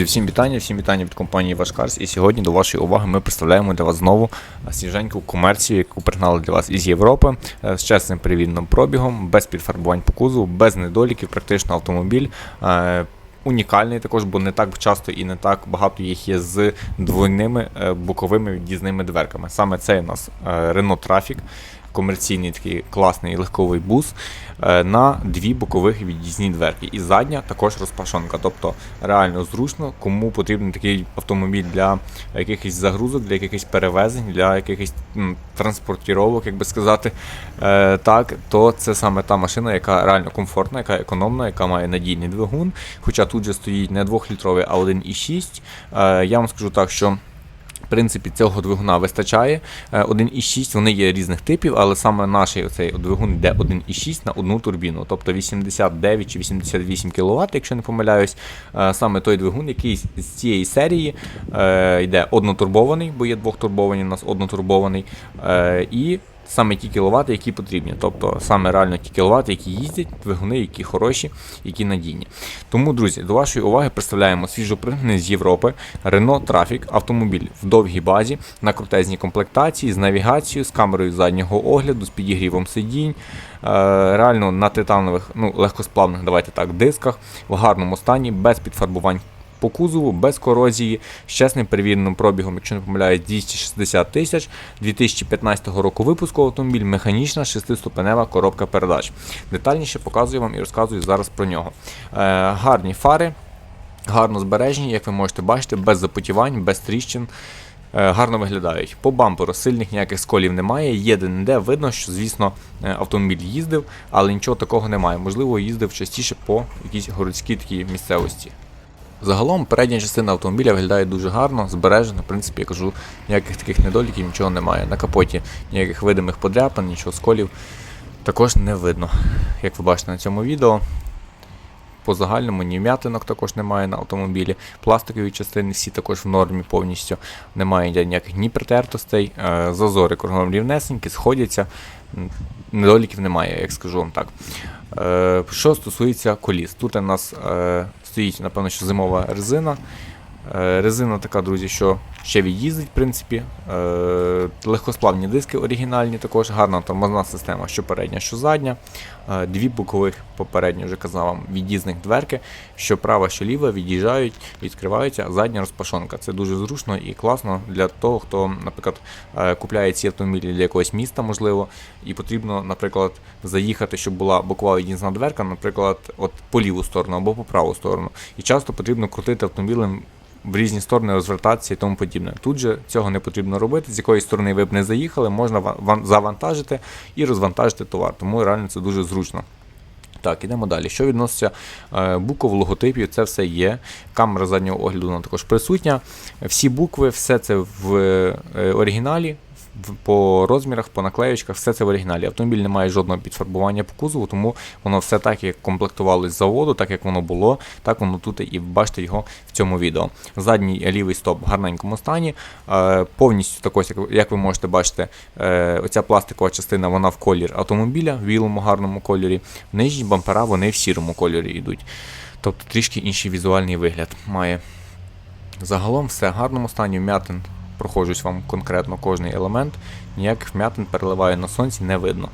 Друзі, всім вітання, всім вітання від компанії Вашкарс. І сьогодні до вашої уваги ми представляємо для вас знову е, свіженьку комерцію, яку пригнали для вас із Європи е, з чесним перевіреним пробігом, без підфарбувань по кузову, без недоліків, практично автомобіль. е, Унікальний також, бо не так часто і не так багато їх є з двойними боковими від'їзними дверками. Саме цей у нас Renault Traffic, комерційний такий класний легковий бус е, на дві бокових від'їзні дверки. І задня також розпашонка. Тобто реально зручно, кому потрібен такий автомобіль для якихось загрузок, для якихось перевезень, для якихось транспортіровок, як би сказати, е, так, то це саме та машина, яка реально комфортна, яка економна, яка має надійний двигун. Хоча тут же стоїть не 2-літровий, а 1,6. Е, я вам скажу так, що. Принципі, цього двигуна вистачає. Е, 1,6 вони є різних типів, але саме наш оцей двигун йде 1,6 на одну турбіну, тобто 89 чи 88 кВт, якщо не помиляюсь. Е, Саме той двигун, який з цієї серії е, йде однотурбований, бо є двохтурбований, у нас однотурбований. е, І саме ті кіловат, які потрібні. Тобто саме реально ті кіловат, які їздять, двигуни, які хороші, які надійні. Тому, друзі, до вашої уваги представляємо свіжопринтений з Європи Renault Traffic автомобіль в довгій базі на крутезній комплектації з навігацією, з камерою заднього огляду, з підігрівом сидінь. Е, Реально на титанових, ну легкосплавних, давайте так, дисках в гарному стані, без підфарбувань по кузову, без корозії, з чесним перевіреним пробігом, якщо не помиляюсь, 260 тисяч 2015 року випуску автомобіль, механічна шестиступенева коробка передач. Детальніше показую вам і розказую зараз про нього. Е, гарні фари, гарно збережені, як ви можете бачити, без запотівань, без тріщин. Е, Гарно виглядають. По бамперу сильних ніяких сколів немає. Є де-не-де видно, що, звісно, е, автомобіль їздив, але нічого такого немає. Можливо, їздив частіше по якійсь городській такій місцевості. Загалом передня частина автомобіля виглядає дуже гарно, збережена. В принципі, я кажу, ніяких таких недоліків, нічого немає. На капоті ніяких видимих подряпин, нічого сколів також не видно, як ви бачите на цьому відео. По загальному ні вм'ятинок також немає на автомобілі. Пластикові частини всі також в нормі повністю. Немає ніяких ні притертостей, е, зазори кругом рівнесенькі, сходяться. Недоліків немає, як скажу вам так. Е, Що стосується коліс, тут у нас е, стоїть, напевно, що зимова резина. Е, Резина така, друзі, що ще від'їздить, в принципі. Е, Легкосплавні диски оригінальні, також гарна тормозна система, що передня, що задня. Е, Дві бокових, попередньо вже казав вам, від'їзних дверки, що права, що ліва від'їжджають, відкриваються, задня розпашонка. Це дуже зручно і класно для того, хто, наприклад, купляє ці автомобілі для якогось міста, можливо, і потрібно, наприклад, заїхати, щоб була бокова від'їзна дверка, наприклад, от по ліву сторону або по праву сторону. І часто потрібно крутити автомобілем в різні сторони розвертатися і тому подібне. Тут же цього не потрібно робити. З якої сторони ви б не заїхали, можна завантажити і розвантажити товар. Тому реально це дуже зручно. Так, ідемо далі. Що відноситься е, букв, логотипів, це все є. Камера заднього огляду вона також присутня. Всі букви, все це в е, оригіналі. По розмірах, по наклеючках, все це в оригіналі. Автомобіль не має жодного підфарбування по кузову, тому воно все так, як комплектувалось з заводу, так як воно було, так воно тут і бачите його в цьому відео. Задній лівий стоп в гарненькому стані. Е, повністю як, як ви можете бачити, е, оця пластикова частина вона в колір автомобіля, в білому гарному кольорі. Нижні бампера вони в сірому кольорі йдуть. Тобто трішки інший візуальний вигляд має. Загалом все в гарному стані, вмятин проходжусь вам конкретно кожний елемент, ніяких вмятин переливає на сонці не видно.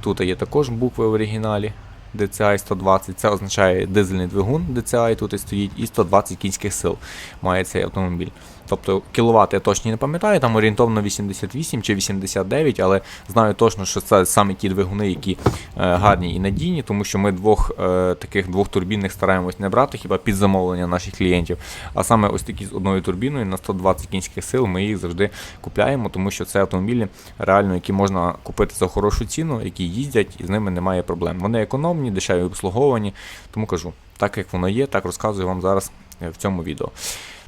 Тут є також букви в оригіналі. DCI 120, це означає дизельний двигун DCI тут і стоїть, і 120 кінських сил має цей автомобіль. Тобто кіловат я точно не пам'ятаю, там орієнтовно 88 чи 89, але знаю точно, що це саме ті двигуни, які е, гарні і надійні, тому що ми двох е, таких двохтурбінних стараємось не брати, хіба під замовлення наших клієнтів. А саме ось такі з одною турбіною на 120 кінських сил ми їх завжди купляємо, тому що це автомобілі реально, які можна купити за хорошу ціну, які їздять і з ними немає проблем. Вони економні, дешеві обслуговувані, тому кажу, так як воно є, так розказую вам зараз е, в цьому відео.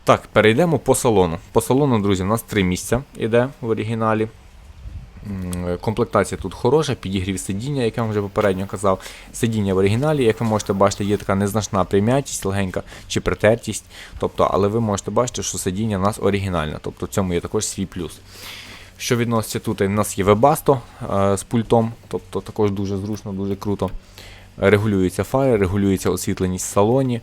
Так, перейдемо по салону. По салону, друзі, у нас три місця іде в оригіналі. Комплектація тут хороша, підігрів сидіння, як я вам вже попередньо казав. Сидіння в оригіналі, як ви можете бачити, є така незначна прим'ятість, легенька чи притертість. Тобто, але ви можете бачити, що сидіння у нас оригінальне. Тобто в цьому є також свій плюс. Що відноситься тут, у нас є Webasto е, з пультом, тобто також дуже зручно, дуже круто. Регулюються фари, регулюється освітленість в салоні.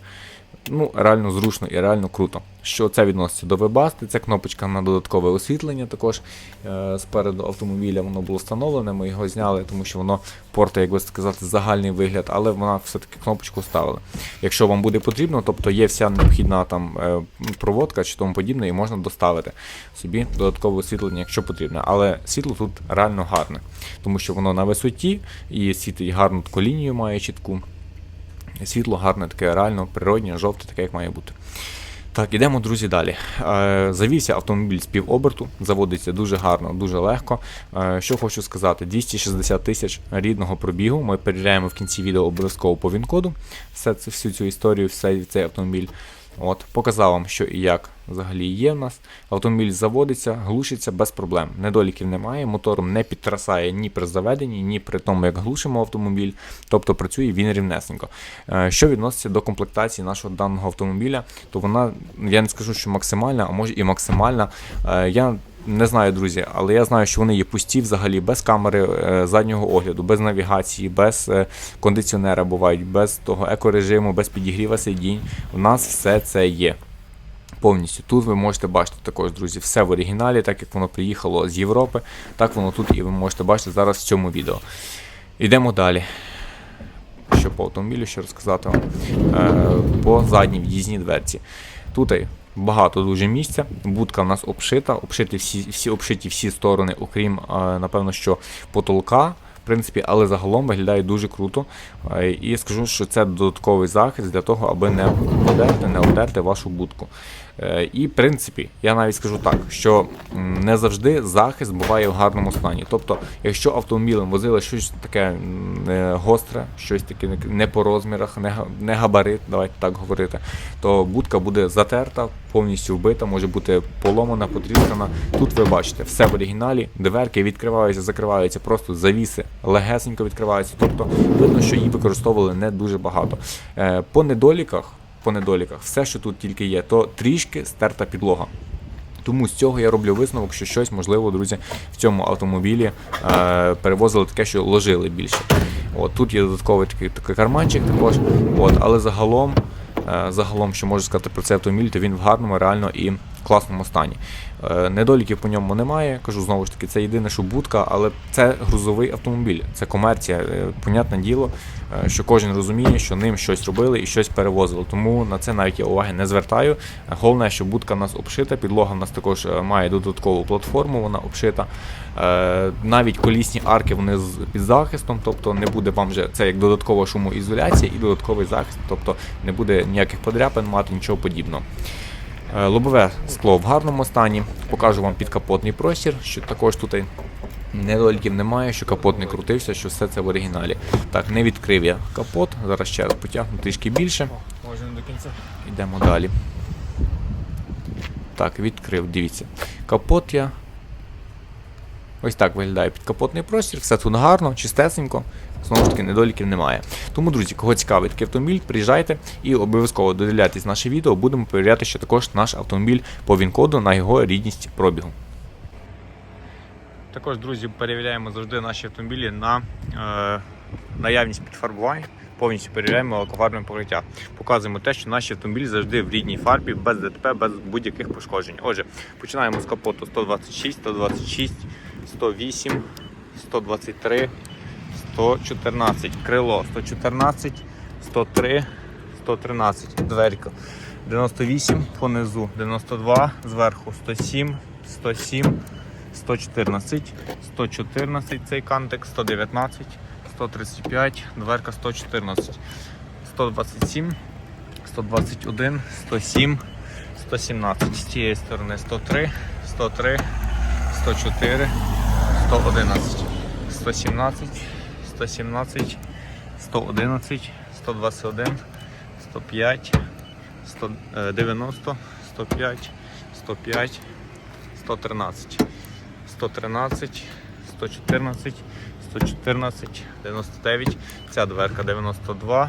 Ну, реально зручно і реально круто. Що це відноситься до Webasto, це кнопочка на додаткове освітлення також е, спереду автомобіля воно було встановлене, ми його зняли, тому що воно портить, як би сказати, загальний вигляд, але вона все-таки кнопочку ставили. Якщо вам буде потрібно, тобто є вся необхідна там е, проводка чи тому подібне, і можна доставити собі додаткове освітлення, якщо потрібно. Але світло тут реально гарне, тому що воно на висоті і світить гарну таку лінію має чітку. Світло гарне, таке реально природнє, жовте, таке, як має бути. Так, ідемо, друзі, далі. Е, завівся автомобіль з півоберту, заводиться дуже гарно, дуже легко. Е, що хочу сказати, 260 тисяч рідного пробігу. Ми перевіряємо в кінці відео обов'язково по він-коду всю цю історію, все, цей автомобіль. От, показав вам, що і як взагалі є в нас. Автомобіль заводиться, глушиться без проблем. Недоліків немає, мотором не підтрасає ні при заведенні, ні при тому, як глушимо автомобіль. Тобто працює він рівнесенько. Е, Що відноситься до комплектації нашого даного автомобіля, то вона, я не скажу, що максимальна, а може і максимальна. Е, Я не знаю, друзі, але я знаю, що вони є пусті взагалі, без камери е, заднього огляду, без навігації, без е, кондиціонера бувають, без того екорежиму, без підігріва сидінь. У нас все це є. Повністю тут ви можете бачити також, друзі, все в оригіналі, так як воно приїхало з Європи, так воно тут і ви можете бачити зараз в цьому відео. Йдемо далі. Що по автомобілю ще розказати вам. Е, по задній в'їзній дверці. Тут багато дуже місця. Будка в нас обшита, обшиті всі, всі обшиті всі сторони, окрім, е, напевно, що потолка. В принципі, але загалом виглядає дуже круто. І скажу, що це додатковий захист для того, аби не подерти, не обдерти вашу будку. Е, І, в принципі, я навіть скажу так, що не завжди захист буває в гарному стані. Тобто, якщо автомобілем возили щось таке е, гостре, щось таке не- по розмірах, не габарит, давайте так говорити, то будка буде затерта, повністю вбита, може бути поломана, потріскана. Тут ви бачите, все в оригіналі, дверки відкриваються, закриваються, просто завіси легесенько відкриваються. Тобто видно, що її використовували не дуже багато. Е, По недоліках, по недоліках, все, що тут тільки є, то трішки стерта підлога. Тому з цього я роблю висновок, що щось, можливо, друзі, в цьому автомобілі е, перевозили таке, що ложили більше. От тут є додатковий такий, такий карманчик також. От, але загалом, е, загалом, що можу сказати про цей автомобіль, то він в гарному, реально і класному стані. Е, недоліків по ньому немає. Кажу знову ж таки, це єдине, що будка, але це грузовий автомобіль, це комерція. Е, Понятне діло, е, що кожен розуміє, що ним щось робили і щось перевозили. Тому на це навіть я уваги не звертаю. Головне, що будка в нас обшита, підлога в нас також має додаткову платформу, вона обшита. Навіть колісні арки вони з під захистом, тобто не буде вам вже це як додаткова шумоізоляція і додатковий захист, тобто не буде ніяких подряпин мати, нічого подібного. Е, Лобове скло в гарному стані. Покажу вам підкапотний простір, що також тут недоліків немає, що капот не крутився, що все це в оригіналі. Так, не відкрив я капот. Зараз ще раз потягну трішки більше. Може до кінця. Йдемо далі. Так, відкрив, дивіться. Капот я. Ось так виглядає підкапотний простір, все тут гарно, чистесенько. Знову ж таки, недоліків немає. Тому, друзі, кого цікавить такий автомобіль, приїжджайте і обов'язково додивляйтесь наше відео. Будемо перевіряти ще також наш автомобіль по він-коду на його рідність пробігу. Також, друзі, перевіряємо завжди наші автомобілі на е, наявність підфарбувань. Повністю перевіряємо лакофарбне покриття. Показуємо те, що наші автомобілі завжди в рідній фарбі, без ДТП, без будь-яких пошкоджень. Отже, починаємо з капоту 126, 126, 108, 123, 114, крило 114, 103, 113, дверка 98, понизу 92, зверху 107, 107, 114, 114 цей кантик, 119, 135, дверка 114, 127, 121, 107, 117. З цієї сторони 103, 103, 104, 111, 117, 117, 111, 121, 105, 190, 105, 105, 113, 113, 114, 114, 99, ця дверка 92,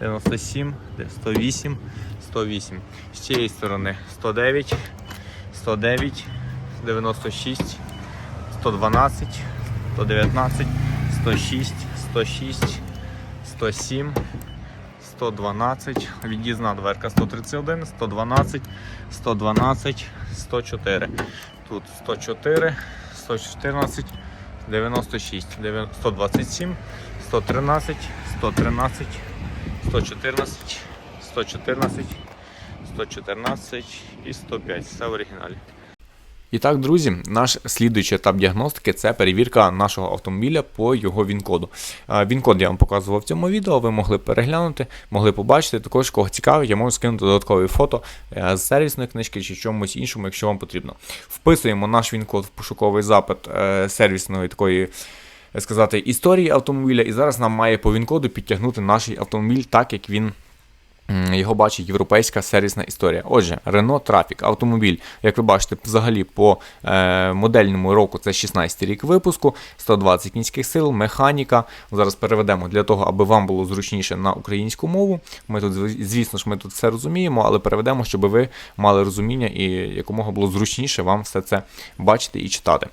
97, 108, 108. З цієї сторони 109, 109, 96, 112, 119, 106, 106, 107, 112, від'їзна дверка 131, 112, 112, 104. Тут 104, 114, 96, 127, 113, 113, 114, 114, 114 і 105. Все в оригіналі. І так, друзі, наш слідуючий етап діагностики це перевірка нашого автомобіля по його він-коду. Він-код я вам показував в цьому відео, ви могли переглянути, могли побачити. Також, кого цікавить, я можу скинути додаткові фото е, з сервісної книжки чи чомусь іншому, якщо вам потрібно. Вписуємо наш він-код в пошуковий запит е, сервісної такої. е, Сказати історії автомобіля, і зараз нам має по він-коду підтягнути наш автомобіль так, як він Його бачить європейська сервісна історія. Отже, Renault Traffic, автомобіль, як ви бачите, взагалі по е, модельному року це 16 рік випуску, 120 кінських сил, механіка. Зараз переведемо для того, аби вам було зручніше на українську мову. Ми тут, звісно ж, ми тут все розуміємо, але переведемо, щоб ви мали розуміння і якомога було зручніше вам все це бачити і читати.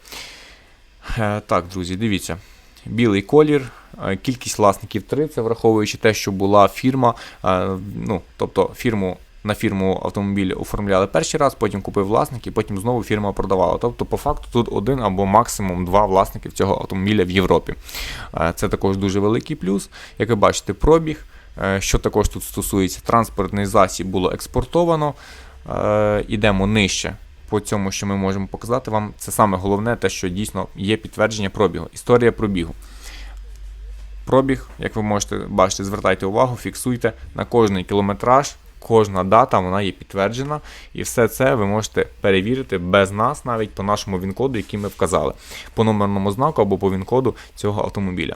Е, так, друзі, дивіться. Білий колір, е, кількість власників 3, це враховуючи те, що була фірма, е, ну, тобто фірму. На фірму автомобіль оформляли перший раз, потім купив власник і потім знову фірма продавала. Тобто, по факту, тут один або максимум два власники цього автомобіля в Європі. Е, Це також дуже великий плюс. Як ви бачите, пробіг. Що також тут стосується, транспортний засіб було експортовано. Ідемо нижче по цьому, що ми можемо показати вам, це саме головне, те, що дійсно є підтвердження пробігу. Історія пробігу. Пробіг, як ви можете бачити, звертайте увагу, фіксуйте на кожний кілометраж, кожна дата вона є підтверджена, і все це ви можете перевірити без нас, навіть по нашому він-коду, який ми вказали, по номерному знаку або по він-коду цього автомобіля.